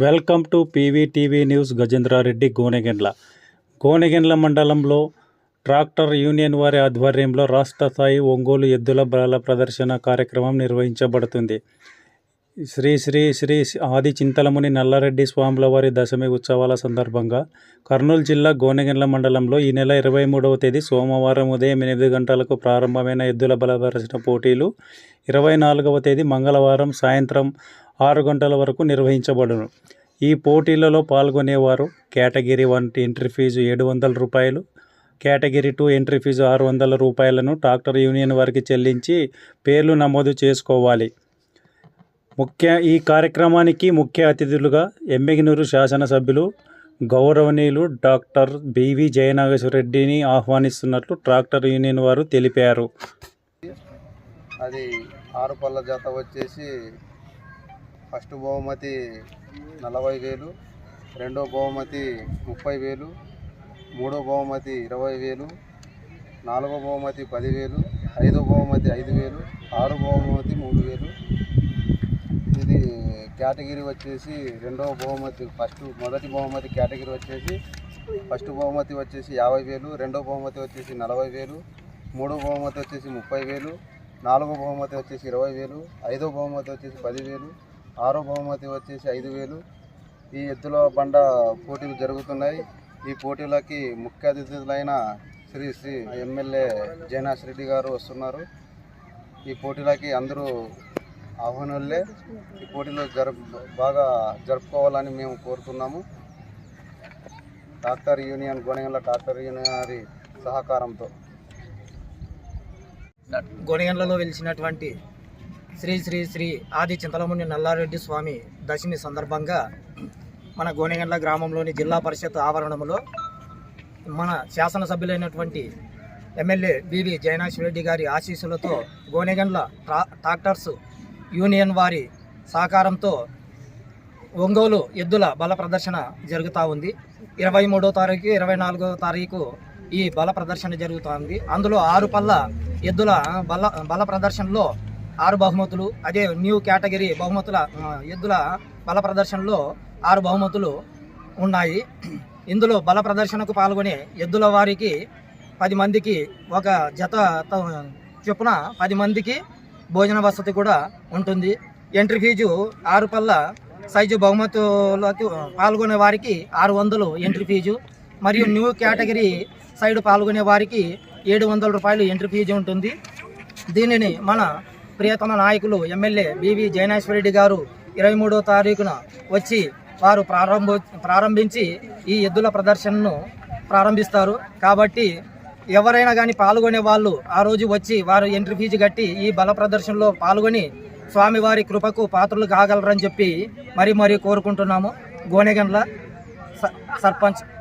Welcome to P V T V news Gajendrareddy Gonegandla. Gonegandla మండలంలో tractor union వారి ఆధ్వర్యంలో రాష్ట్ర స్థాయి ఒంగోలు ఎద్దుల బల ప్రదర్శన కార్యక్రమం నిర్వహించబడుతుంది. శ్రీ శ్రీ శ్రీ ఆది చింతలముని నల్లారెడ్డి స్వాముల వారి దశమి ఉత్సవాల సందర్భంగా కర్నూలు జిల్లా గోనెగెండ్ల మండలంలో ఈ నెల ఇరవై మూడవ తేదీ సోమవారం ఉదయం ఎనిమిది గంటలకు ప్రారంభమైన ఎద్దుల బలపరిచిన పోటీలు ఇరవై నాలుగవ తేదీ మంగళవారం సాయంత్రం ఆరు గంటల వరకు నిర్వహించబడును. ఈ పోటీలలో పాల్గొనేవారు కేటగిరీ వన్ ఎంట్రీ ఫీజు ఏడు వందల రూపాయలు కేటగిరీ టూ ఎంట్రీ ఫీజు ఆరు వందల రూపాయలను ట్రాక్టర్ యూనియన్ వారికి చెల్లించి పేర్లు నమోదు చేసుకోవాలి. ముఖ్య ఈ కార్యక్రమానికి ముఖ్య అతిథులుగా ఎమ్మిగినూరు శాసనసభ్యులు గౌరవనీయులు డాక్టర్ బివి జయనాగేశ్వరరెడ్డిని ఆహ్వానిస్తున్నట్లు ట్రాక్టర్ యూనియన్ వారు తెలిపారు. అది ఆరు పళ్ళ జత వచ్చేసి ఫస్ట్ బహుమతి నలభై వేలు రెండో బహుమతి ముప్పై వేలు మూడో బహుమతి ఇరవై వేలు నాలుగో బహుమతి పదివేలు ఐదో బహుమతి ఐదు వేలు ఆరు బహుమతి మూడు వేలు కేటగిరీ వచ్చేసి రెండవ బహుమతి ఫస్ట్ మొదటి బహుమతి కేటగిరీ వచ్చేసి ఫస్ట్ బహుమతి వచ్చేసి యాభై వేలు రెండవ బహుమతి వచ్చేసి నలభై వేలు మూడో బహుమతి వచ్చేసి ముప్పై వేలు నాలుగో బహుమతి వచ్చేసి ఇరవై వేలు ఐదో బహుమతి వచ్చేసి పదివేలు ఆరో బహుమతి వచ్చేసి ఐదు వేలు. ఈ ఎద్దుల బండ పోటీలు జరుగుతున్నాయి. ఈ పోటీలకి ముఖ్య అతిథులైన శ్రీ శ్రీ ఎమ్మెల్యే జయనాథ్ రెడ్డి గారు వస్తున్నారు. ఈ పోటీలకి అందరూ ఆహ్వానులే. ఈ పోటీలో జరుపు బాగా జరుపుకోవాలని మేము కోరుతున్నాము. Doctor union Gonegandla doctor union వారి సహకారంతో. గోనెగండ్లలో వెలిసినటువంటి శ్రీ శ్రీ శ్రీ ఆది చింతలముని నల్లారెడ్డి స్వామి దశమి సందర్భంగా మన గోనెగండ్ల గ్రామంలోని జిల్లా పరిషత్ ఆవరణంలో మన శాసనసభ్యులైనటువంటి ఎమ్మెల్యే బివి జయనాథ్ రెడ్డి గారి ఆశీస్సులతో గోనెగండ్ల ట్రా ట్రాక్టర్స్ యూనియన్ వారి సహకారంతో ఒంగోలు ఎద్దుల బల ప్రదర్శన జరుగుతూ ఉంది. ఇరవై మూడో తారీఖు ఇరవై నాలుగో తారీఖు ఈ బల ప్రదర్శన జరుగుతోంది. అందులో ఆరు పళ్ళ ఎద్దుల బల బల ప్రదర్శనలో ఆరు బహుమతులు అదే న్యూ కేటగిరీ బహుమతుల ఎద్దుల బల ప్రదర్శనలో ఆరు బహుమతులు ఉన్నాయి. ఇందులో బల ప్రదర్శనకు పాల్గొనే ఎద్దుల వారికి పది మందికి ఒక జత చొప్పున పది మందికి భోజన వసతి కూడా ఉంటుంది. ఎంట్రీ ఫీజు ఆరు పళ్ళ సైజు బహుమతులకు పాల్గొనే వారికి ఆరు వందలు ఎంట్రీ ఫీజు మరియు న్యూ కేటగిరీ సైడ్ పాల్గొనే వారికి ఏడు వందల రూపాయలు ఎంట్రీ ఫీజు ఉంటుంది. దీనిని మన ప్రియతమ నాయకులు ఎమ్మెల్యే బివి జయనాశ్వరరెడ్డి గారు ఇరవై మూడో తారీఖున వచ్చి వారు ప్రారంభ ప్రారంభించి ఈ ఎద్దుల ప్రదర్శనను ప్రారంభిస్తారు. కాబట్టి ఎవరైనా కానీ పాల్గొనే వాళ్ళు ఆ రోజు వచ్చి వారు ఎంట్రీ ఫీజు కట్టి ఈ బల ప్రదర్శనలో పాల్గొని స్వామివారి కృపకు పాత్రలు కాగలరని చెప్పి మరీ మరీ కోరుకుంటున్నాము. గోనెగండ్ల స- సర్పంచ్